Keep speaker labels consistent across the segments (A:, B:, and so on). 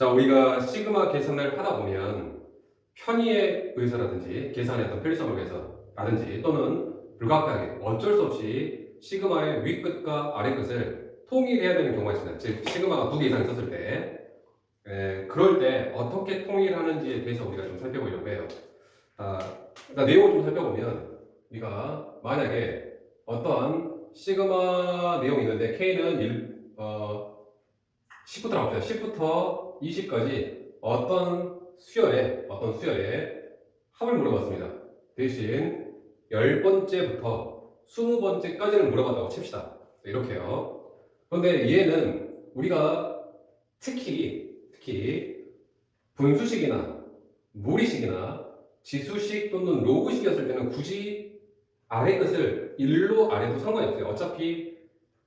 A: 자, 우리가 시그마 계산을 하다 보면 편의의의사라든지 계산의 어떤 필성을 위해라든지 또는 불가피하게 어쩔 수 없이 시그마의 윗끝과 아래끝을 통일해야 되는 경우가 있습니다. 즉, 시그마가 두 개 이상 있었을 때, 에, 예, 그럴 때 어떻게 통일하는지에 대해서 우리가 좀 살펴보려고 해요. 아, 일단 내용을 좀 살펴보면, 우리가 만약에 어떠한 시그마 내용이 있는데, K는 1, 어, 10부터 나옵니다. 10부터 20까지 어떤 수열에 어떤 수열에 합을 물어봤습니다. 대신 10번째부터 20번째까지는 물어봤다고 칩시다. 이렇게요. 그런데 얘는 우리가 특히 특히 분수식이나 무리식이나 지수식 또는 로그식이었을 때는 굳이 아래 것을 1로 아래도 상관이 없어요. 어차피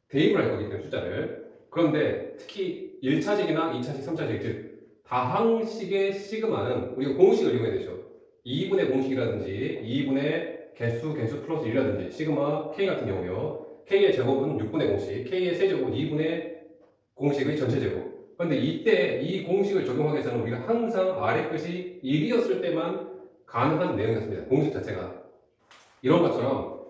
A: 대입을 할 거기 때문에 숫자를 그런데 특히 1차직이나2차직3차직즉 다항식의 시그마는 우리가 공식을 이용해야 되죠. 2분의 공식이라든지 2분의 개수, 개수 플러스 1이라든지 시그마 k 같은 경우요. k의 제곱은 6분의 공식, k의 세제곱은 2분의 공식의 전체 제곱. 그런데 이때 이 공식을 적용하기 위해서는 우리가 항상 아래 끝이 1이었을 때만 가능한 내용이었습니다. 공식 자체가. 이런 것처럼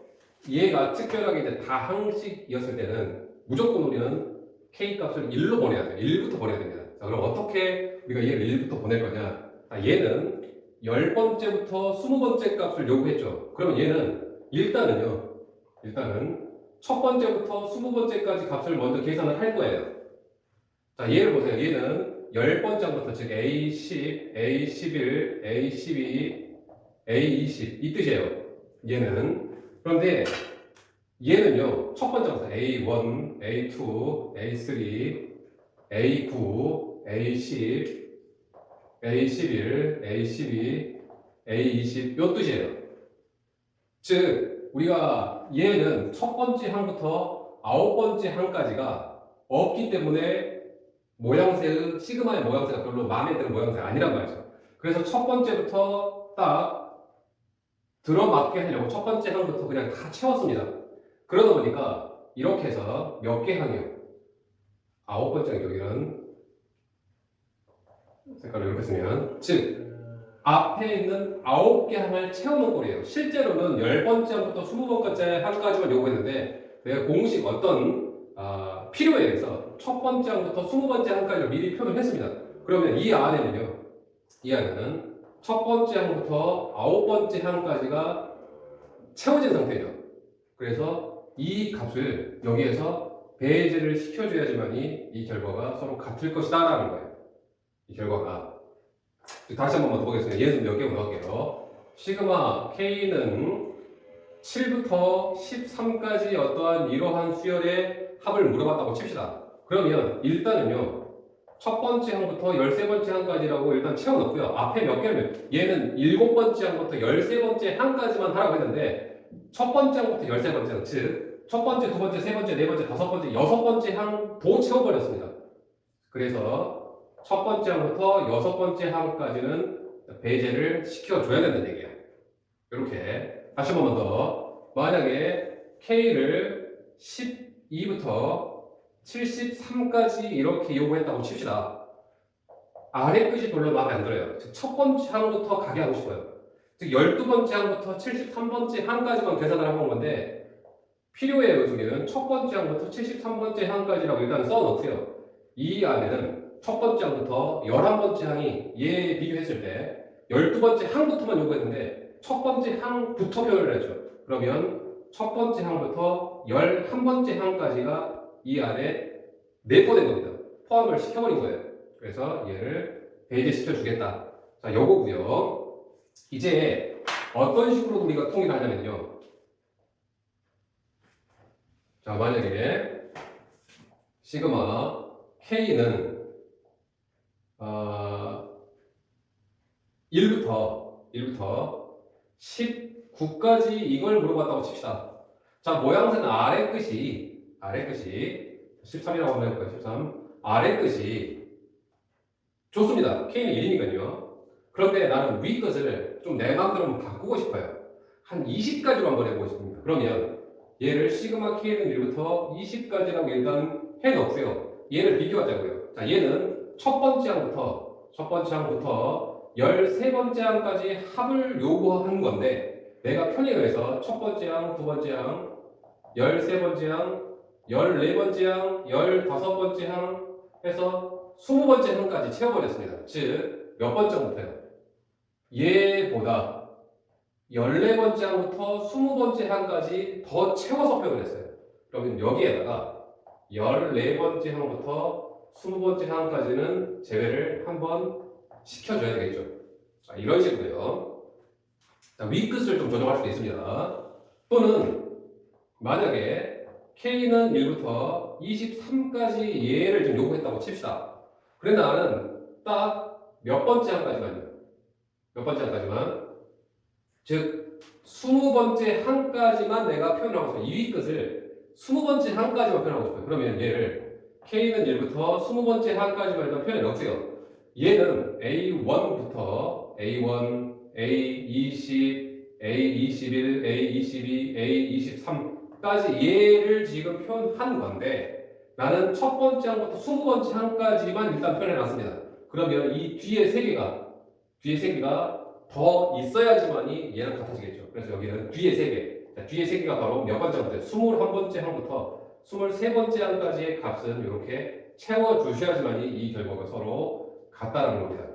A: 얘가 특별하게 다항식이었을 때는 무조건 우리는 k 값을 1로 보내야 돼요. 1부터 보내야 됩니다. 자, 그럼 어떻게 우리가 얘를 1부터 보낼 거냐? 아, 얘는 10번째부터 20번째 값을 요구했죠. 그러면 얘는 일단은요. 일단은 첫 번째부터 20번째까지 값을 먼저 계산을 할 거예요. 자, 얘를 보세요. 얘는 10번째 부터즉 A10, A11, A12, A20 이 뜻이에요. 얘는 그런데 얘는요. 첫 번째 부터 A1, a 2 A3, A9, A10, A11, A12, A20 요 뜻이에요. 즉 우리가 얘는 첫 번째 항부터 아홉 번째 항까지가 없기 때문에 모양새는 시그마의 모양새가 별로 마음에 드는 모양새가 아니란 말이죠. 그래서 첫 번째부터 딱 들어맞게 하려고 첫 번째 항부터 그냥 다 채웠습니다. 그러다 보니까 이렇게 해서 몇 개 항역? 아홉 번째 항역이란 색깔을 이렇게 쓰면 즉 앞에 있는 아홉 개 항을 채우는 꼴이에요. 실제로는 열 번째 항부터 스무 번째 항까지만 요구했는데 내가 공식 어떤 어, 필요에 의해서 첫 번째 항부터 스무 번째 항까지 미리 표현을 했습니다. 그러면 이 안에는요, 이 안에는 첫 번째 항부터 아홉 번째 항까지가 채워진 상태예요. 그래서 이 값을 여기에서 배제를 시켜줘야지만이 이 결과가 서로 같을 것이다 라는 거예요. 이 결과가. 다시 한 번만 더 보겠습니다. 예는 몇개 물어볼게요. 시그마 K는 7부터 13까지 어떠한 이러한 수열의 합을 물어봤다고 칩시다. 그러면 일단은요. 첫 번째 항부터 열세 번째 항까지라고 일단 채워놓고요. 앞에 몇 개를, 얘는 일곱 번째 항부터 열세 번째 항까지만 하라고 했는데, 첫 번째부터 열세 번째, 즉, 첫 번째, 두 번째, 세 번째, 네 번째, 다섯 번째, 여섯 번째 항도 채워버렸습니다. 그래서 첫 번째 항부터 여섯 번째 항까지는 배제를 시켜줘야 된다는 얘기야 이렇게. 다시 한 번만 더. 만약에 K를 12부터 73까지 이렇게 요구했다고 칩시다. 아래 끝이 별로 마음에 안 들어요. 첫 번째 항부터 가게 하고 싶어요. 즉 그 12번째 항부터 73번째 항까지만 계산을 해본 건데 필요해요. 여기는 첫 번째 항부터 73번째 항까지라고 일단 써놓고요. 이 안에는 첫 번째 항부터 11번째 항이 얘 비교했을 때 12번째 항부터만 요구했는데 첫 번째 항부터 표현을 해줘. 그러면 첫 번째 항부터 11번째 항까지가 이 안에 내포된 겁니다. 포함을 시켜버린 거예요. 그래서 얘를 배제 시켜주겠다. 자, 요거고요 이제 어떤 식으로 우리가 통일하냐면요. 자, 만약에 시그마 K는 어, 아, 1부터 1부터 19까지 이걸 물어봤다고 칩시다. 자, 모양새는 아래 끝이 아래 끝이 13이라고 하면 13 아래 끝이 좋습니다. K는 1이니까요. 그런데 나는 위 것을 좀 내 마음대로 바꾸고 싶어요. 한2 0가지로 한번 해보고 싶습니다. 그러면 얘를 시그마 키 K는 1부터 2 0가지라고 일단 해놓고요. 얘를 비교하자고요. 자, 얘는 첫 번째 항부터, 첫 번째 항부터 13번째 항까지 합을 요구하는 건데, 내가 편의를 해서 첫 번째 항, 두 번째 항, 13번째 항, 14번째 항, 15번째 항 해서 20번째 항까지 채워버렸습니다. 즉, 몇 번째부터요? 얘보다 14번째 항부터 20번째 항까지 더 채워서 표현을 했어요. 그러면 여기에다가 14번째 항부터 20번째 항까지는 제외를 한번 시켜줘야 되겠죠. 자, 이런 식으로요. 자, 윗끝을 좀 조정할 수도 있습니다. 또는
B: 만약에
A: K는 1부터 23까지 예를 좀 요구했다고 칩시다. 그래 나는 딱 몇 번째 항까지만 몇 번째 한까지만. 즉, 스무 번째 한까지만 내가 표현하고 싶어요. 2위 끝을 스무 번째 한까지만 표현하고 싶어요. 그러면 얘를 K는 1부터 스무 번째 한까지만 일단 표현해 놓으세요 얘는 A1부터 A1, A20, A21, A22, A23까지 얘를 지금 표현한 건데 나는 첫 번째 한부터 스무 번째 한까지만 일단 표현해 놨습니다. 그러면 이 뒤에 세 개가 뒤에 세 개가 더 있어야지만이 얘랑 같아지겠죠. 그래서 여기는 뒤에 세 개. 뒤에 세 개가 바로 몇 번째 항부터 21번째 항부터 23번째 항까지의 값은 이렇게 채워주셔야지만이 이 결과가 서로 같다는 겁니다.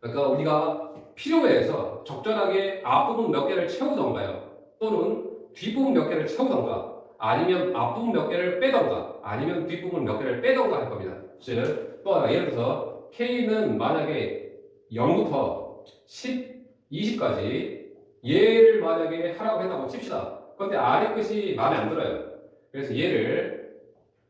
A: 그러니까 우리가 필요해서 에의 적절하게 앞부분 몇 개를 채우던가요. 또는 뒷부분 몇 개를 채우던가 아니면 앞부분 몇 개를 빼던가 아니면 뒷부분 몇 개를 빼던가 할 겁니다. 사실은 또 하나 예를 들어서 K는 만약에 0부터 10, 20까지 얘를 만약에 하라고 했다고 칩시다. 그런데 아래 끝이 마음에 안 들어요. 그래서 얘를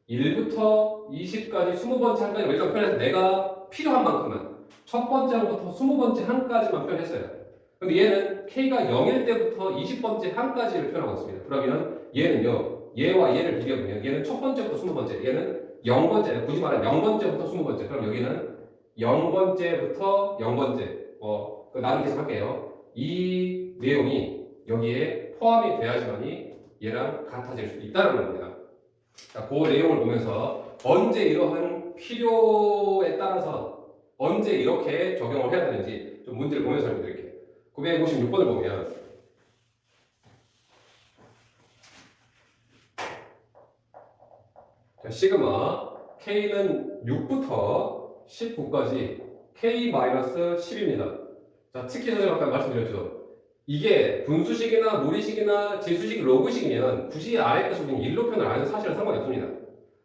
A: 1부터 20까지 20번째 한까지 이렇게 표현해서 내가 필요한 만큼은 첫 번째 부터 20번째 한까지만 표현했어요. 근데 얘는 k가 0일 때부터 20번째 한까지를 표현하고 있습니다. 그러면 얘는요. 얘와 얘를 비교해보면 얘는 첫 번째부터 20번째, 얘는 0번째, 굳이 말하면 0번째부터 20번째. 그럼 여기는 0번째부터 0번째. 어, 그 나는 계속 할게요. 이 내용이 여기에 포함이 돼야지만이 얘랑 같아질 수 있다는 겁니다. 자, 그 내용을 보면서 언제 이러한 필요에 따라서 언제 이렇게 적용을 해야 되는지 좀 문제를 보면서 설명드릴게요. 956번을 보면 자, 시그마 K는 6부터 19까지 K-10입니다. 자, 특히 선생님 아까 말씀드렸죠. 이게 분수식이나 모리식이나 지수식, 로그식이면 굳이 아래 것을 우 1로 표현을 안 해도 사실은 상관이 없습니다.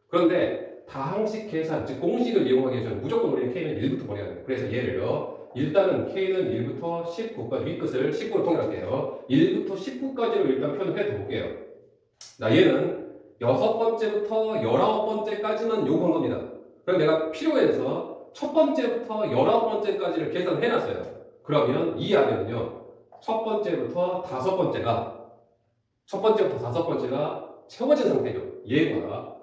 A: 그런데 다항식 계산, 즉 공식을 이용하기 위해서는 무조건 우리는 K는 1부터 보내야 돼요. 그래서 예를 들어 일단은 K는 1부터 19까지 윗끝을 19로 통일할게요. 1부터 19까지로 일단 표현을 해볼게요. 나 얘는 여섯 번째부터 열아홉 번째까지만 요구한 겁니다. 그럼 내가 필요해서 첫 번째부터 열아홉 번째까지를 계산해놨어요. 그러면 이 안에는요. 첫 번째부터 다섯 번째가 첫 번째부터 다섯 번째가 채워진 상태죠. 얘가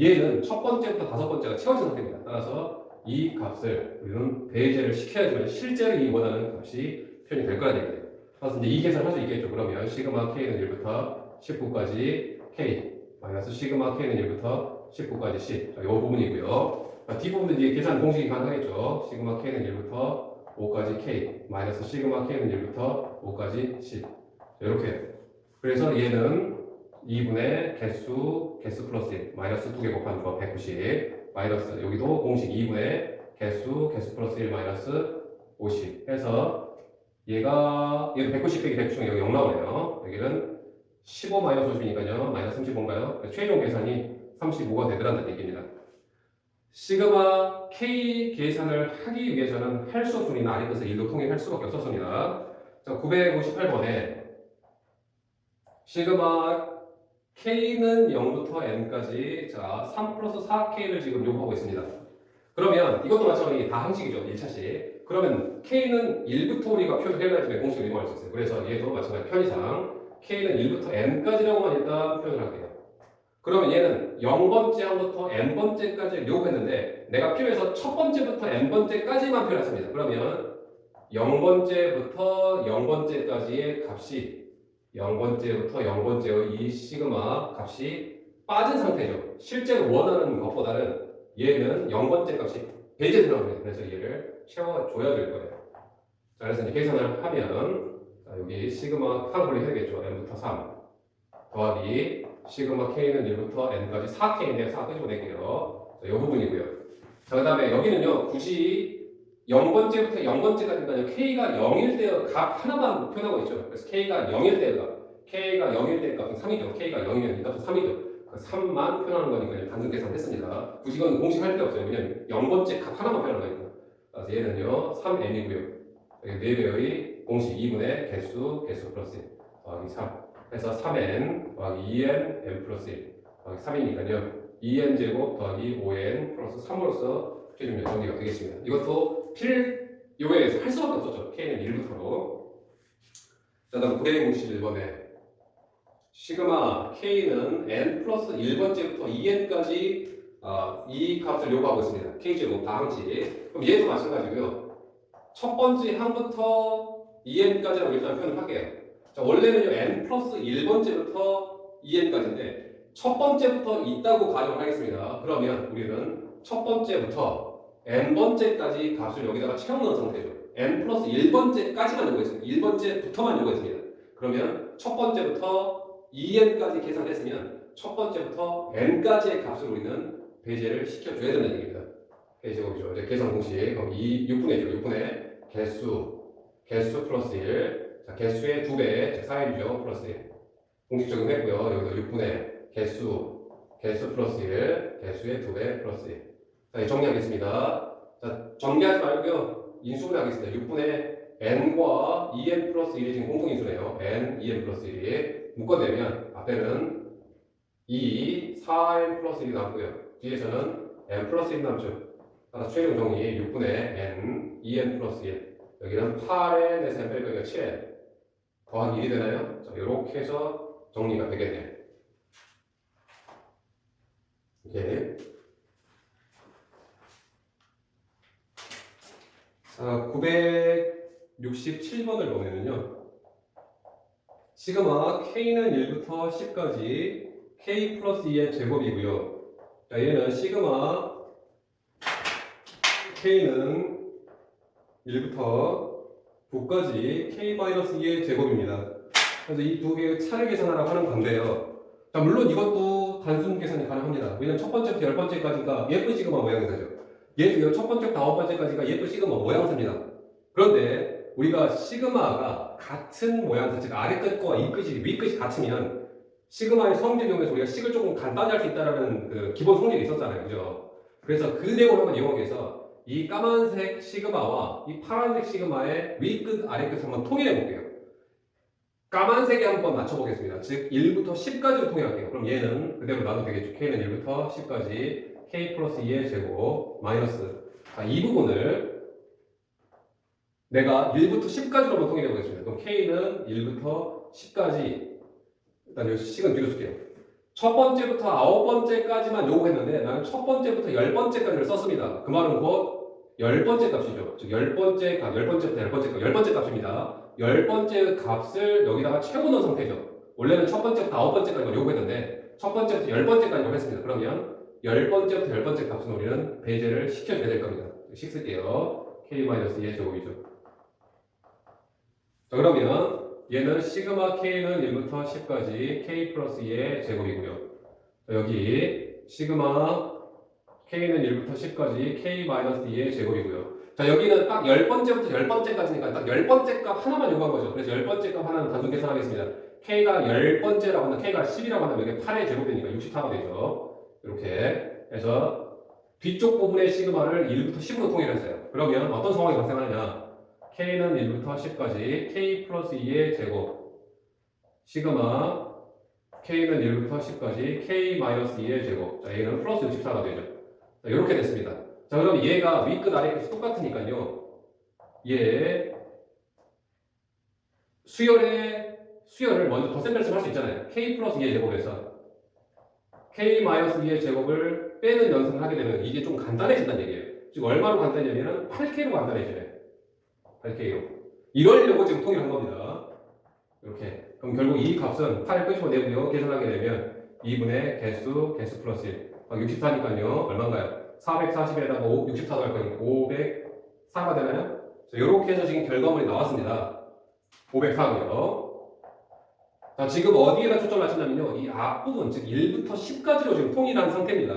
A: 얘는 첫 번째부터 다섯 번째가 채워진 상태입니다. 따라서 이 값을 우리는 배제를 시켜야지만 실제로 이 원하는 값이 표현이 될 거란 얘기예요. 그래서 이제 이 계산을 할 수 있겠죠. 그러면 시그마 k는 1부터 19까지 k 마이너스 시그마 k는 1부터 19까지 c 자, 이 부분이고요. 뒤부분도 이제 계산 공식이 가능하겠죠. 시그마 K는 1부터 5까지 K, 마이너스 시그마 K는 1부터 5까지 10. 이렇게. 그래서 얘는 2분의 개수, 개수 플러스 1, 마이너스 2개 곱한 조합 190, 마이너스, 여기도 공식 2분의 개수, 개수 플러스 1, 마이너스 50 해서 얘가, 얘도 190 빼기 1충 여기 0 나오네요. 여기는 15 마이너스 50이니까요. 마이너스 35인가요? 그러니까 최종 계산이 35가 되더라는 얘기입니다. 시그마 K 계산을 하기 위해서는 할 수 없으니 아래 것을 1로 통일할 수밖에 없었습니다. 자, 958번에 시그마 K는 0부터 N까지 자, 3 플러스 4K를 지금 요구하고 있습니다. 그러면 이것도 마찬가지 다 항식이죠. 1차식. 그러면 K는 1부터 우리가 표현해가지고 공식을 이용할 수 있어요. 그래서 얘도 마찬가지 편의상 K는 1부터 N까지라고만 일단 표현할게요. 을 그러면 얘는 0번째 항부터 n 번째까지 요구했는데 내가 필요해서 첫 번째부터 n번째까지만 표현했습니다. 그러면 0번째부터 0번째까지의 값이 0번째부터 0번째의 이 시그마 값이 빠진 상태죠. 실제로 원하는 것보다는 얘는 0번째 값이 배제지에 들어갑니다. 그래서 얘를 채워줘야 될 거예요. 자, 그래서 이제 계산을 하면 자, 여기 시그마 칼로리 해야겠죠. n부터 3 더하기 시그마 K는 1부터 N까지 4K인데 4 k 집어낼게요 자, 이 부분이고요. 자, 그 다음에 여기는요, 굳이 0번째부터 0번째까지니까요, K가 0일 때의 값 하나만 표현하고 있죠. 그래서 K가 0일 때의 값, K가 0일 때의 값 3이죠. K가 0이면 값은 3이죠. 3만 그 표현하는 거니까요. 단순 계산했습니다. 굳이 이건 공식할 필요 없어요. 왜냐면 0번째 값 하나만 표현하는 거니까. 그래서 얘는요, 3n이고요. 여기 4배의 공식 2분의 개수, 개수 플러스 더하기 3. 해서 3n 더하기 2n n 플러스 1 더하기 3이니까요. 2n 제곱 더하기 5n 플러스 3으로서 최종 정리가 되겠습니다. 이것도 필 요에 할 수밖에 없었죠. k는 1부터로. 자, 다음 구레이 공식 1번에 시그마 k는 n 플러스 1번째부터 2n까지 어, 아, 이 값을 요구하고 있습니다. k제곱 다항지 그럼 얘도 마찬가지고요. 첫 번째 항부터 2n까지라고 일단 표현을 할게요. 자, 원래는요, n 플러스 1번째부터 2n까지인데, 첫 번째부터 있다고 가정하겠습니다. 그러면 우리는 첫 번째부터 n번째까지 값을 여기다가 채워넣은 상태죠. n 플러스 1번째까지만 요구했습니다. 1번째부터만 요구했습니다. 그러면 첫 번째부터 2n까지 계산했으면 첫 번째부터 n까지의 값을 우리는 배제를 시켜줘야 된다는 얘기입니다. 배제곱이죠. 계산 공식. 2, 6분의죠 6분의 개수, 개수 플러스 1, 자, 개수의 2배, 4인죠 플러스 1. 공식 적용했고요. 여기서 6분의 개수, 개수 플러스 1, 개수의 2배 플러스 1. 자, 정리하겠습니다. 자, 정리하지 말고요. 인수를 하겠습니다. 6분의 n과 2n 플러스 1이 지금 공통인수네요. n, 2n 플러스 1이 묶어내면 앞에는 2, 4n 플러스 1이 남고요. 뒤에서는 n 플러스 1 남죠. 따라 최종 정리 6분의 n, 2n 플러스 1. 여기는 8n에서 n 뺄 거니까 7n. 더한 1이 되나요? 자, 이렇게 해서 정리가 되겠네요. 이게 자, 967번을 보면은요. 시그마 k는 1부터 10까지 k 플러스 2의 제곱이고요. 자, 얘는 시그마 k는 1부터 9까지 k 마이너스 2의 제곱입니다. 그래서 이 두 개의 차를 계산하라고 하는 건데요. 자, 물론 이것도 단순 계산이 가능합니다. 왜냐면 첫 번째부터 열 번째까지가 예쁜 시그마 모양새죠. 얘, 첫 번째부터 다섯 번째까지가 예쁜 시그마 모양새입니다. 그런데 우리가 시그마가 같은 모양새, 즉 아래끝과 이끝이 위끝이 같으면 시그마의 성질 중에서 우리가 식을 조금 간단히 할 수 있다는 그 기본 성질이 있었잖아요. 그죠? 그래서 그 내용을 한번 이용해서 이 까만색 시그마와 이 파란색 시그마의 위 끝 아래끝을 한번 통일해 볼게요. 까만색에 한번 맞춰보겠습니다. 즉 1부터 10까지로 통일할게요. 그럼 얘는 그대로 나도 되겠죠. K는 1부터 10까지 K 플러스 2의 제곱 마이너스 자, 이 부분을 내가 1부터 10까지로 한번 통일해 보겠습니다. 그럼 K는 1부터 10까지 일단 여기 1은 뒤로 쓸게요. 첫 번째부터 아홉 번째까지만 요구했는데 나는 첫 번째부터 열 번째까지를 썼습니다. 그 말은 곧 열 번째 값이죠. 즉, 열 번째 값, 열 번째부터 열 번째 값, 열 번째 값입니다. 열 번째 값을 여기다가 채워 놓은 상태죠. 원래는 첫 번째부터 아홉 번째까지만 요구했는데 첫 번째부터 열 번째까지만 했습니다. 그러면 열 번째부터 열 번째 값은 우리는 배제를 시켜줘야 될 겁니다. 식 쓸게요. k-2의 조이죠 자, 그러면 얘는 시그마 K는 1부터 10까지 K 플러스 2의 제곱이고요. 여기 시그마 K는 1부터 10까지 K 마이너스 2의 제곱이고요. 자, 여기는 딱 10번째부터 10번째까지니까 딱 10번째 값 하나만 요구한 거죠. 그래서 10번째 값 하나는 단순 계산하겠습니다. K가 10번째라고 한다. K가 10이라고 한다면 이게 8의 제곱이니까 64가 되죠. 이렇게 해서 뒤쪽 부분의 시그마를 1부터 10으로 통일하세요 그러면 어떤 상황이 발생하느냐. k는 1부터 10까지 k 플러스 2의 제곱 시그마 k는 1부터 10까지 k 마이너스 2의 제곱 자 a는 플러스 64가 되죠 자, 이렇게 됐습니다 자 그럼 얘가 위 끝 아래끝이 그 똑같으니까요 얘 수열의 수열을 먼저 더셈뺄셈 할수 있잖아요 k 플러스 2의 제곱에서 k 마이너스 2의 제곱을 빼는 연습을 하게 되면 이게 좀 간단해진다는 얘기예요 지금 얼마로 간단해지냐면 8k로 간단해져요 할게요. 이러려고 지금 통일한 겁니다. 이렇게. 그럼 결국 이 값은 8을 끄집어 내고요. 계산하게 되면 2분의 개수, 개수 플러스 1. 64니까요. 아, 얼마인가요? 440에다가 5, 64도 할 거니까 504가 되나요? 자, 이렇게 해서 지금 결과물이 나왔습니다. 504고요. 자, 지금 어디에다 초점을 맞춘다면요. 이 앞부분, 즉 1부터 10까지로 지금 통일한 상태입니다.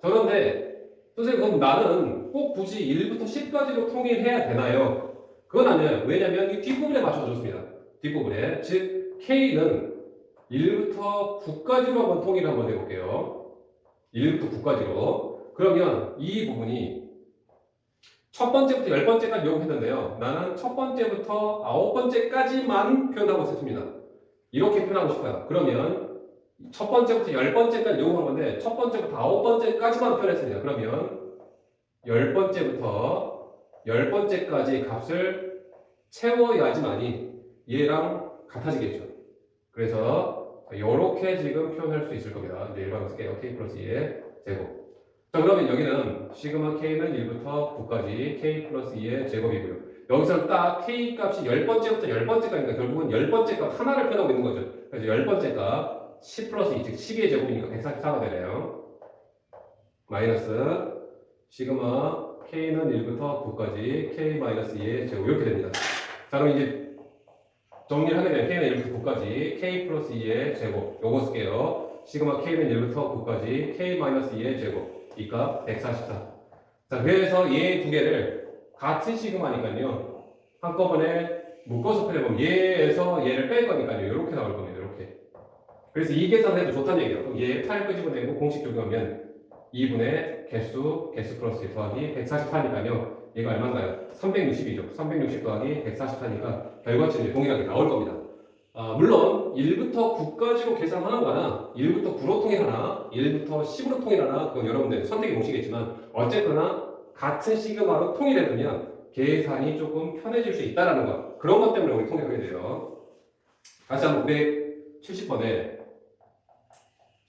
A: 자, 그런데, 선생님, 그럼 나는 꼭 굳이 1부터 10까지로 통일해야 되나요? 그건 아니에요. 왜냐면 이 뒷부분에 맞춰줬습니다. 뒷부분에. 즉, K는 1부터 9까지로 한번 통일 을 한번 해볼게요. 1부터 9까지로. 그러면 이 부분이 첫 번째부터 열 번째까지 요구했는데요. 나는 첫 번째부터 아홉 번째까지만 표현하고 싶습니다. 이렇게 표현하고 싶어요. 그러면 첫 번째부터 열 번째까지 요구한 건데 첫 번째부터 아홉 번째까지만 표현했습니다. 그러면 열 번째부터 열 번째까지 값을 채워야지만이 얘랑 같아지겠죠. 그래서 이렇게 지금 표현할 수 있을 겁니다. 이제 일반어로 쓸게요. k 플러스 2의 제곱. 자 그러면 여기는 시그마 k는 1부터 9까지 k 플러스 2의 제곱이고요. 여기서는 딱 k 값이 열번째부터열번째까지니까 결국은 열번째값 하나를 표현하고 있는 거죠. 그래서 열번째값 10 플러스 2, 즉 12의 제곱이니까 144가 되네요. 마이너스 시그마 k는 1부터 9까지 k-2의 제곱 이렇게 됩니다. 자 그럼 이제 정리를 하게 되면 k는 1부터 9까지 k 플러스 2의 제곱 요거 쓸게요. 시그마 k는 1부터 9까지 k-2의 제곱 이 값 144. 자 그래서 얘 두 개를 같은 시그마니까요. 한꺼번에 묶어서 풀해보면 얘에서 얘를 뺄 거니까요. 이렇게 나올 겁니다. 이렇게. 그래서 이 계산해도 좋다는 얘기예요. 그럼 얘8 끄집어내고 공식 적용하면 2분의 개수, 개수 플러스 더하기 144니까요. 얘가 얼마인가요? 360이죠. 360 더하기 144니까 결과치는 이제 동일하게 나올 겁니다. 아, 물론 1부터 9까지로 계산하는 거나 1부터 9로 통일하나 1부터 10으로 통일하나 그건 여러분들 선택의 몫이겠지만 어쨌거나 같은 시그마로 통일해두면 계산이 조금 편해질 수 있다는 라 것. 그런 것 때문에 우리 통일하게 돼요. 다시 한번 570번에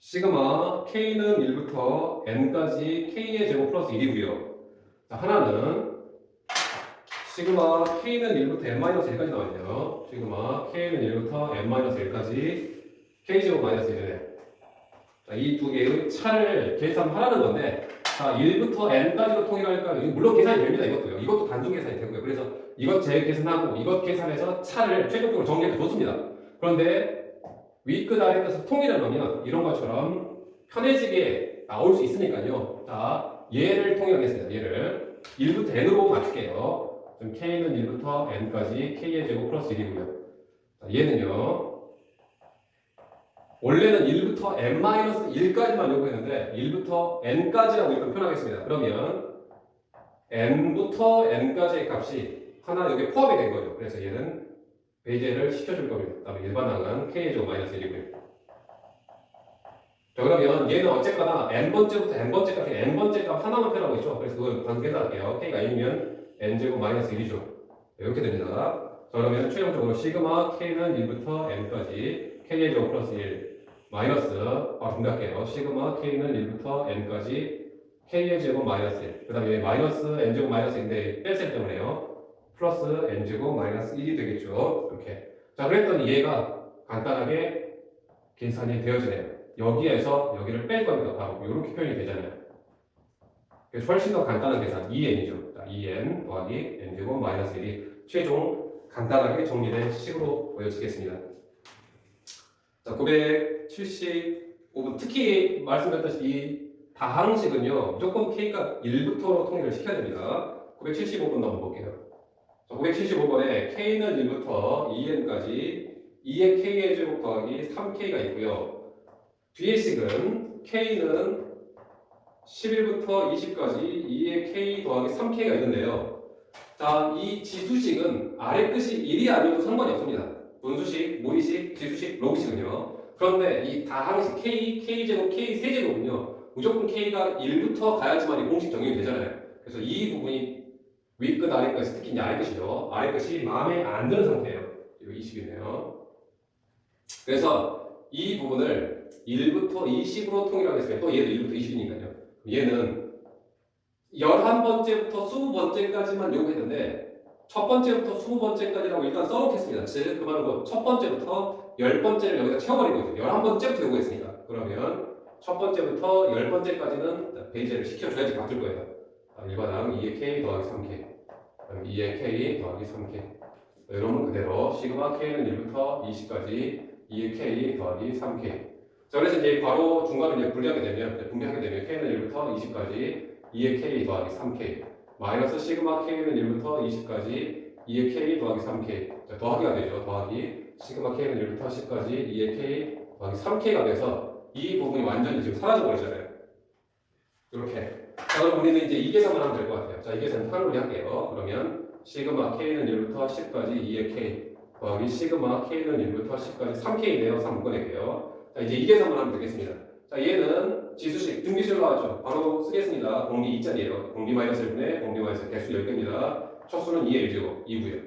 A: 시그마 k는 1부터 n까지 k의 제곱 플러스 1이고요. 자, 하나는 시그마 k는 1부터 n-1까지 나와있네요. 시그마 k는 1부터 n-1까지 k제곱 마이너스 1이네. 자, 이 두 개의 차를 계산하라는 건데 자, 1부터 n까지로 통일할까요? 물론 계산이 됩니다. 이것도요. 이것도 단순 계산이 되고요. 그래서 이것 제 계산하고 이것 계산해서 차를 최종적으로 정리해도 좋습니다. 그런데 위끝 아래끝을 통일하면 이런 것처럼 편해지게 나올 수 있으니까요. 자, 얘를 통역하겠습니다 얘를 1부터 n으로 맞출게요. 그럼 k는 1부터 n까지 k의 제곱 플러스 1이고요. 자, 얘는요. 원래는 1부터 n-1까지만 요구했는데 1부터 n까지라고 이렇게 표현하겠습니다. 그러면 n부터 n까지의 값이 하나 여기에 포함이 된 거죠. 그래서 얘는 배제를 시켜줄 겁니다. 일반 1번 항은 K조 마이너스 1이고요. 자, 그러면 얘는 어쨌거나 n번째부터 n번째까지 n번째 값 하나만 표라고 있죠. 그래서 그걸 단계할게요 k가 2면 n제곱 마이너스 1이죠. 이렇게 됩니다. 자, 그러면 최종적으로 시그마 k는 1부터 n까지 k의 제곱 플러스 1 마이너스 아, 정답할게요. 시그마 k는 1부터 n까지 k의 제곱 마이너스 1. 그 다음에 마이너스 n제곱 마이너스 1인데 뺄셈 때문에요. 플러스 n 제곱 마이너스 1이 되겠죠. 이렇게. 자, 그랬더니 얘가 간단하게 계산이 되어지네요. 여기에서 여기를 뺄 겁니다. 바로 이렇게 표현이 되잖아요. 그래서 훨씬 더 간단한 계산, 2n이죠. 자, 2n 더하기 n 제곱 마이너스 1이 최종 간단하게 정리된 식으로 보여지겠습니다. 자, 975분. 특히 말씀드렸다시피 이 다항식은요, 무조건 k가 1부터 통일을 시켜야 됩니다. 975분 넘어볼게요. 자, 575번에 k는 1부터 2n까지 2의 k의 제곱 더하기 3k가 있고요. 뒤의 식은 k는 11부터 20까지 2의 k 더하기 3k가 있는데요. 자, 이 지수식은 아래 끝이 1이 아니어도 상관이 없습니다. 분수식, 모의식, 지수식, 로그식은요. 그런데 이 다항식 k, k제곱, k 세제곱은요. 무조건 k가 1부터 가야지만 이 공식 정의되잖아요. 가 그래서 이 부분이 윗끝 아래 끝, 특히 아래 끝이죠. 아래 끝이 마음에 안 드는 상태예요. 이거 20이네요. 그래서 이 부분을 1부터 20으로 통일하고 있어요. 또 얘도 1부터 20이니까요. 얘는 11번째부터 20번째까지만 요구했는데 첫 번째부터 20번째까지라고 일단 써놓겠습니다. 즉, 그말 거, 뭐 첫 번째부터 10번째를 여기다 채워버린 거죠. 11번째부터 요구했으니까. 그러면 첫 번째부터 10번째까지는 베이지를 시켜줘야지 바뀔 거예요. 1바 나누기 2의 k 더하기 3k. 2에 k 더하기 3k. 여러분 그대로 시그마 k는 1부터 20까지 2의 k 더하기 3k. 자, 그래서 이제 바로 중간에 이제 분리하게 되면, 분리하게 되면 k는 1부터 20까지 2의 k 더하기 3k. 마이너스 시그마 k는 1부터 20까지 2의 k 더하기 3k. 자, 더하기가 되죠. 더하기. 시그마 k는 1부터 10까지 2의 k 더하기 3k가 돼서 이 부분이 완전히 지금 사라져 버리잖아요. 이렇게. 자, 그럼 우리는 이제 이 계산만 하면 될 것 같아요. 자, 이 계산 탈로리 할게요. 그러면 시그마 k는 1부터 10까지 2의 k 더기 시그마 k는 1부터 10까지 3k네요. 3 묶어낼게요. 자, 이제 이 계산만 하면 되겠습니다. 자, 얘는 지수식, 등기수로 나왔죠. 바로 쓰겠습니다. 공기2자리에요공기 마이너스 1분의 공기 마이너스 개수 10개입니다. 첫수는 2의 1제고2구요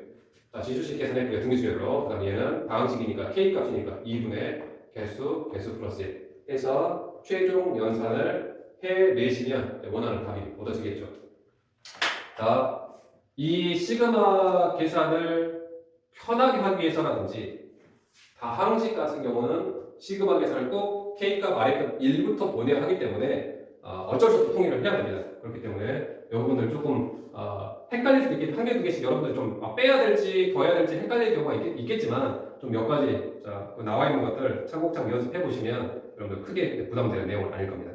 A: 자, 지수식 계산했고요. 등기수열로그 다음 얘는 방항식이니까 k 값이니까 2분의 개수, 개수 플러스 1 해서 최종 연산을 해내시면 원하는 답이 얻어지겠죠. 자, 이 시그마 계산을 편하게 하기 위해서라든지 다항식 같은 경우는 시그마 계산을 꼭 K값 R값 1부터 보내야 하기 때문에 아, 어쩔 수 없이 통일을 해야 됩니다. 그렇기 때문에 여러분들 조금 아, 헷갈릴 수도 있긴 한개 두 개씩 여러분들 좀 아, 빼야 될지 더해야 될지 헷갈릴 경우가 있, 겠지만 좀 몇 가지 자, 그 나와 있는 것들 차곡차 연습해 보시면 여러분들 크게 부담되는 내용은 아닐 겁니다.